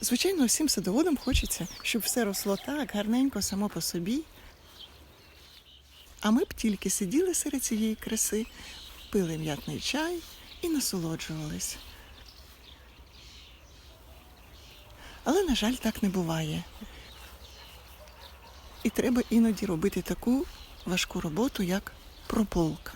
Звичайно, всім садоводам хочеться, щоб все росло так гарненько само по собі. А ми б тільки сиділи серед цієї краси, пили м'ятний чай і насолоджувались. Але, на жаль, так не буває. І треба іноді робити таку важку роботу, як прополка.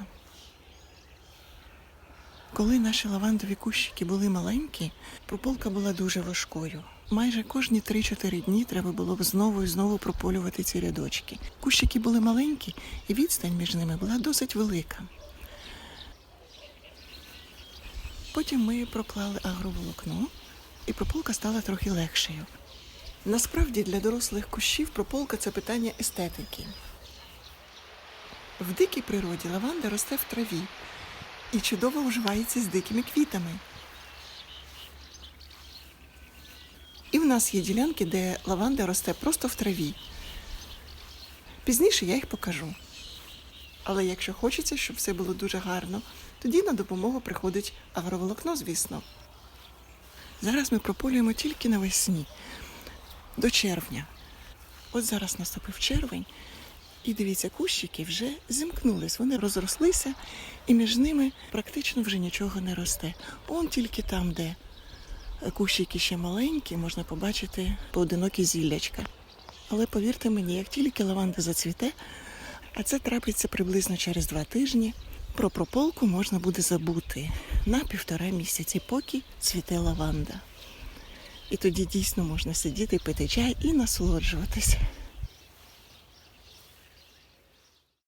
Коли наші лавандові кущики були маленькі, прополка була дуже важкою. Майже кожні 3-4 дні треба було б знову і знову прополювати ці рядочки. Кущики були маленькі, і відстань між ними була досить велика. Потім ми проклали агроволокно, і прополка стала трохи легшою. Насправді для дорослих кущів прополка це питання естетики. В дикій природі лаванда росте в траві і чудово уживається з дикими квітами. І в нас є ділянки, де лаванда росте просто в траві. Пізніше я їх покажу. Але якщо хочеться, щоб все було дуже гарно, тоді на допомогу приходить агроволокно, звісно. Зараз ми прополюємо тільки навесні, до червня. От зараз наступив червень, і дивіться, кущики вже зімкнулись, вони розрослися, і між ними практично вже нічого не росте. Он тільки там, де кущики ще маленькі, можна побачити поодинокі зіллячка. Але повірте мені, як тільки лаванда зацвіте, а це трапиться приблизно через два тижні, про прополку можна буде забути на півтора місяці, поки цвіте лаванда. І тоді дійсно можна сидіти, пити чай і насолоджуватися.